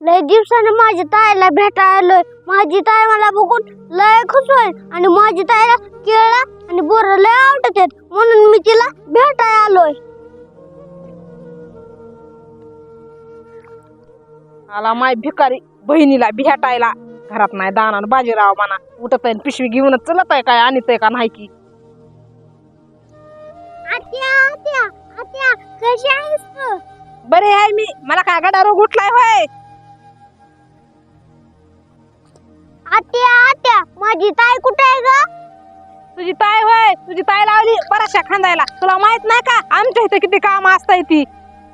लय दिवसाने माझ्या ताईला भेटायला माझी ताई मला बघून लय खुश होईल आणि माझी ताईला केळा आणि बोर लय आवडतात म्हणून मी तिला भेटायला आलोय आला माय भिकारी बहिणीला भेटायला. घरात नाही दाना बाजीराव म्हणा. उठत आहे पिशवी घेऊनच चलत आहे काय? आणत का नाही की? आत्या आत्या आत्या कशी आहेस तू? बरे आहे मी. मला काय गडा रोग उठलाय होय? आत्या आत्या माझी ताई कुठे आहे ग? तुझी ताई होय तुझी ताई लावली बराचशा खांदायला. तुला माहीत नाही का? आमच्या इथे किती काम असतंय ती.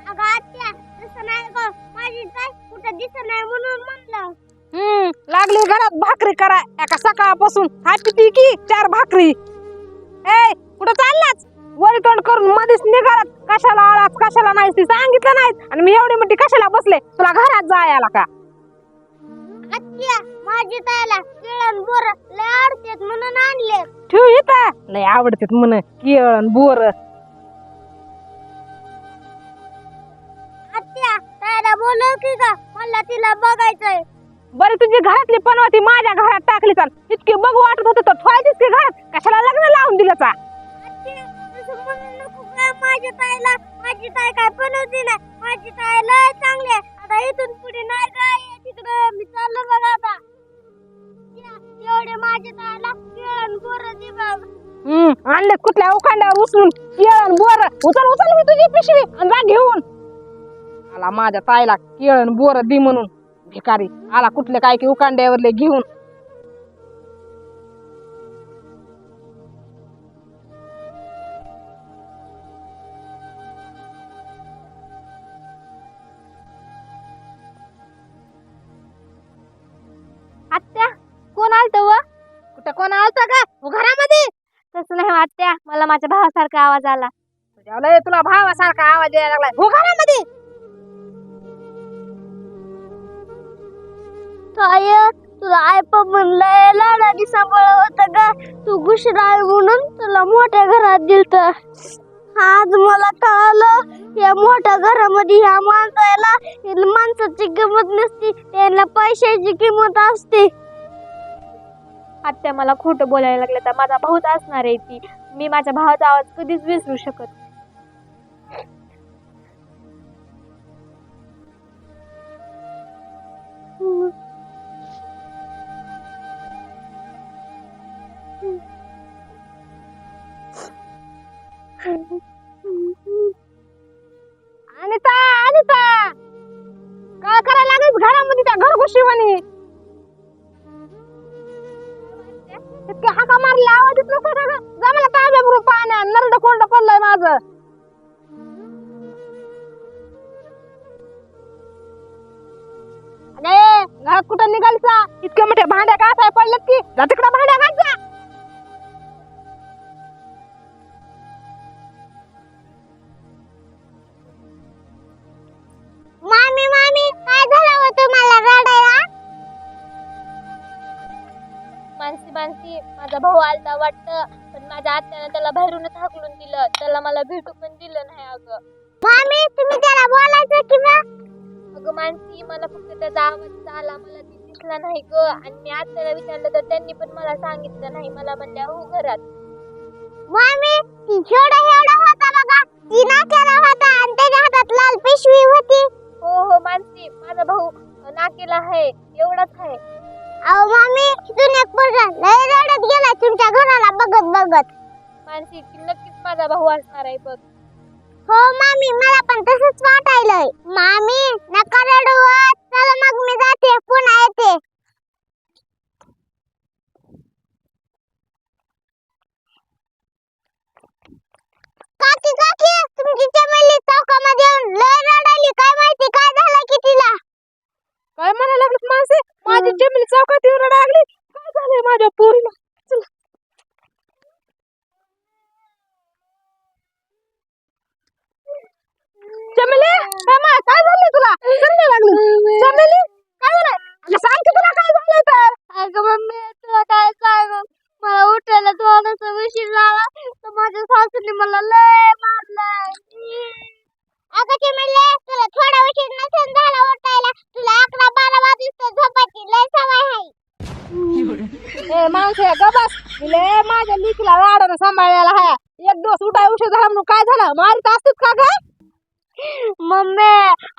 अगं आत्या तसं नाही ग. माझी ताई कुठे दिसत नाही म्हणून म्हणलं. हम्म लागली घरात भाकरी करा. एका सकाळपासून हाती ती की चार भाकरी. ए कुठं चाललाच वर तोंड करून मध्येच निघालात. कशाला आलात कशाला नाही ती सांगितलं नाही आणि मी एवढी मोठी कशाला बसले? तुला घरात जायला का? आत्या माझी ताईला केळण बोर लय आवडतात म्हणून आणले. ठेव इथं लय आवडतात म्हण केळण बोर. आत्या ताईला बोलव की का मला तिला बघायचंय. बरं तुझी घरातली पनवती माझ्या घरात टाकली चाल. इतके बघू वाटत होतं तर ठेवायचीच की घरात. कशाला लग्न लावून दिलं चा? आत्या, तसं म्हणू नको गं माझ्या ताईला. माझी ताई काय बनवते नाही. माझी ताई लय चांगली आहे. आता इथून आणले कुठल्या उखांड्यावर उचलून? केळण बोर. उचल उचल मी तुझी पिशवी आणि जा घेऊन. आला माझ्या ताईला केळण बोर दे म्हणून. भिकारी आला कुठले काय की उखांड्यावरले घेऊन. माझ्या भावासारखा आवाज आला. तुझ्या तुला भावासारखा आवाज यायला लागलाय. हो घरामध्ये. काय तुला आयपा म्हणलंय लाडाने सांभाळ होतं का? तू गुशराळ म्हणून तुला मोठ्या घरात दिलत. आज मला कळालं या मोठ्या घरामध्ये ह्या माणसाला माणसाची किंमत नसती त्यांना पैशाची किंमत असते. आत्या मला खोटं बोलायला लागले तर माझा भाऊच असणार आहे ती. मी माझ्या भावाचा आवाज कधीच विसरू शकत नाही. अनिता अनिता काय करायला लागेल घरामध्ये त्या घरगुशीवानी इतके हाका मारले आवाज येत नसतो का काय जा पाण्या नरड कोंड पडलंय माझं. अरे घरात कुठं निघालचा इतके मोठे भांड्या काय पडलेत की? तिकडे भांड्या काय वाटतं. पण माझ्या आत्यानं त्याला बाहेरूनच हाकलून दिलं. त्याला मला भेटू पण दिलं नाही अगं. मामी तुम्ही त्याला बोलायचं किंवा अगं मानसी मला फक्त त्याचा आवाज आला मला ती दिसला नाही ग. आणि मी आत्याला विचारलं तर त्यांनी पण मला सांगितलं नाही. मला म्हणल्या हो घरात. मामी ती एवढा एवढा होता बघा ती आहे बघ. हो मामी मला पण तसंच वाटायलंय. मामी नका रडू हो. चला मग मी जाते. पुन्हा येते. काकी काकी तुमची चमेली चौकामध्ये येऊन लय रडायली. काय माहिती काय झालं की तिला? काय म्हणायला लागलीस माणसे? माझी जमीन चौकात येऊन लागली. काय झालंय माझ्या पोरीला? चला. चमेली काय झाले तुला? करायला लागली? चमेली काय झालं? आता सांग की तुला काय झालं तर अगं मम्मी तुला काय सांगू? मला उठायला थोडासा उशीर झाला. तर माझ्या सासूने मला लय मारलंय. अगं चमेली तुला थोडा उशीर नसेल झाला उठायला. तुला अकरा बारा वाजले तर झोपायची लय सवय आहे. ए माणसं गबास लय माझ्या लेकीला लाडानं सांभाळायला हाय एक दिवस उठाय उशीर झाला म्हणून काय झालं? मारत असतात का गं? मम्मी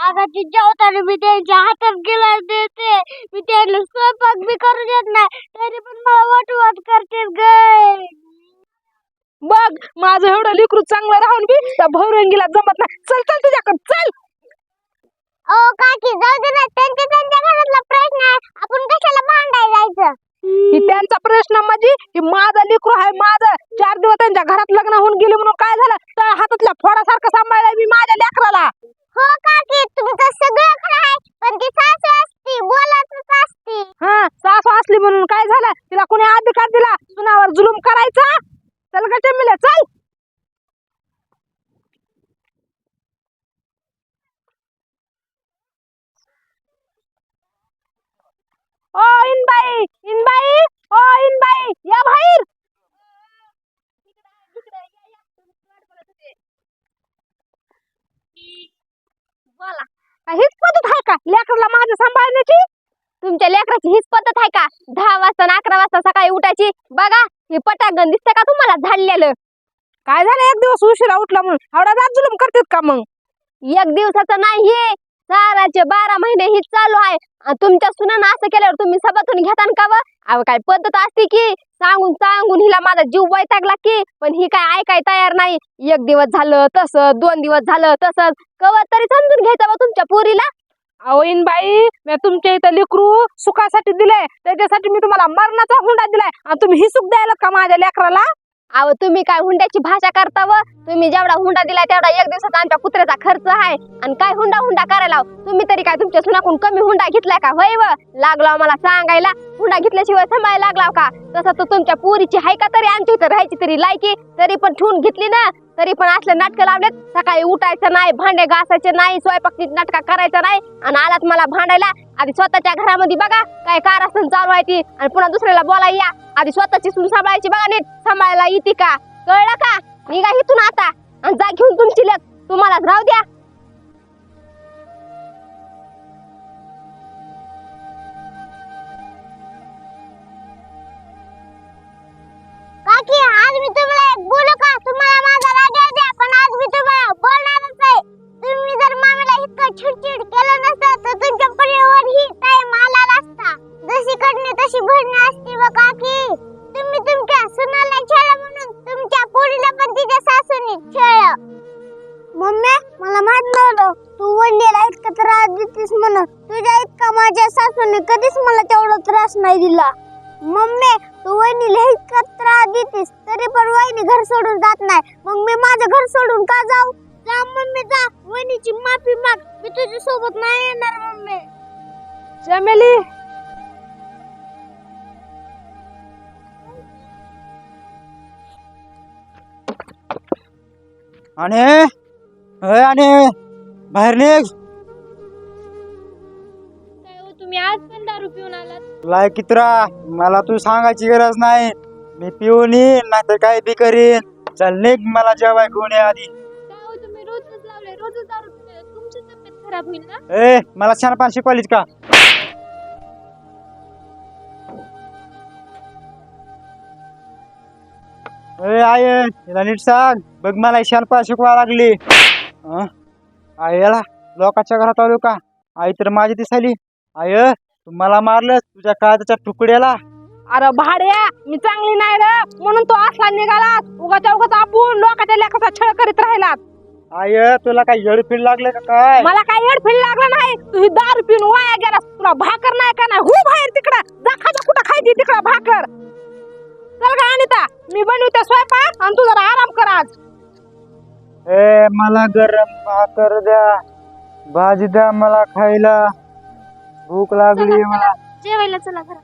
अगं ती जेवताना मी त्यांच्या हातात गिलास देते. मी त्यांना स्वयंपाक बी करू देत नाही तरी पण मला वाट वाट करते ग. बघ माझं एवढं लिकरू चांगलं राहून बी त्या भौरंगीला जमत नाही. चल चल तुझ्याकडे चल! ओ काकी जाऊ दे ना त्यांच्या त्यांच्या घरातला प्रश्न आहे. आपण कशाला भांडायला जायचं? ही त्यांचा प्रश्न म्हणजे की माझं लिकरू आहे माझं चार दिवस त्यांच्या घरात लग्न होऊन गेले म्हणून काय झालं? तर हातातल्या फोडासारखं सांभाळलंय मी माझ्या लेकराला. हो काकी तुमचं सगळं खरं आहे पण ती सासू असती बोलतच असती हा सासू असली म्हणून काय झालं तिला कोणी अधिकार दिला सुनावर जुलूम करायचा चल का चमिल्या चल ओ इनबाई इनबाई ओ इनबाई या बाहेर बोला. हीच पद्धत आहे का? लेकरला माझं सांभाळण्याची? तुमच्या लेकराची हीच पद्धत आहे का? दहा वाजता अकरा वाजता सकाळी उठायची? बघा हे पटांगण दिसतं का तुम्हाला झाडलेलं? काय झालं? एक दिवस उशिरा उठला म्हणून. एवढा रात जुलूम करतात का मग? एक दिवसाचं नाही हे साराचे बारा महिने ही चालू आहे. आणि तुमच्या सुनानं असं केल्यावर तुम्ही सभातून घेतान का व? काय पद्धत असते की? सांगून सांगून हिला माझा जीव वैतागला की पण ही काय ऐकाय तयार नाही. एक दिवस झालं तसं दोन दिवस झालं तसंच. कवा तरी समजून घ्यायचं बा तुमच्या पोरीला. अहो बाई मी तुमच्या इथं लेकरू सुखासाठी दिले त्याच्यासाठी मी तुम्हाला मरणाचा हुंडा दिलाय. आणि तुम्ही ही सुख द्यायला का माझ्या लेकराला? अहो तुम्ही काय हुंड्याची भाषा करता व? तुम्ही जेवढा हुंडा दिलाय तेवढा एक दिवसाचा आमच्या कुत्र्याचा खर्च आहे. आणि काय हुंडा हुंडा करायला तुम्ही तरी काय तुमच्या सुनाकून कमी हुंडा घेतलाय का? होय व? लागला मला सांगायला. हुंडा घेतल्याशिवाय सांभाळायला लागला का? तसं तर तुमच्या पुरीची हाय का तरी? आमच्या इथं राहायची तरी लायकी. तरी पण ठेवून घेतली ना? तरी पण असले नाटकं लावलेत. सकाळी उठायचं नाही भांडे घासायचे नाही स्वयंपाक नाटका करायचं नाही. आणि आलात मला भांडायला. आधी स्वतःच्या घरामध्ये बघा काय कार असं चालू आहे ती. आणि पुन्हा दुसऱ्याला बोला या. आधी स्वतःची सून सांभाळायची बघा नीट. सांभाळायला येते का? कळलं का? निघा इथून आता. आणि जा घेऊन तुमची लग तुम्हालाच राहू द्या. दिला. मम्मी तू वहिनीला इतका त्रास देतीस तरी पण वहिनी घर सोडून जात नाही. मग मी माझं घर सोडून का जाऊ? जा मम्मी जा. वहिनीची माफी माग. मी तुझ्या सोबत नाही येणार मम्मी. चमेली आणि अय आणि बाहेर निघ. तुम्ही आज पण दारू पिऊन आलात? लाय कित्रा मला तू सांगायची गरज नाही. मी पिऊन येईन नाही तर काय बी करीन. चल निघ मला जेवाय घेऊन ये आधी. हो तुम्ही रोजच लावले रोजच दारू पिऊन तुमची तब्येत खराब होईल ना? ए मला छान पान शिकवलीस का? ए आय हिला नीट सांग. बघ मला शान पान शिकवा लागली. हं? आय याला लोकांच्या घरात आलो का? आई तर माझी दिसायली. आय तू मला मारलं तुझ्या काळजाच्या तुकड्याला. अरे भाड्या मी चांगली नाही रे. म्हणून तो असला निघाला उगाच्या उगाच आपण लोकांच्या लेखाचा छळ करीत राहिलात. आय तुला काय येड फिड लागले का काय? मला काय येडफीड लागलं नाही. तू ही दारू पिऊन वाया गेला तुला भाकर नाही का नाही? हो बाहेर तिकडं. जा खाजा कुठं खायची तिकडं भाकर. चल का अनिता मी बनवते स्वयंपाक आणि तू जरा आराम कर आज. ए मला गरम भाकर द्या. भाजी द्या मला खायला. भूक लागली मला. जेवायला चला घरात.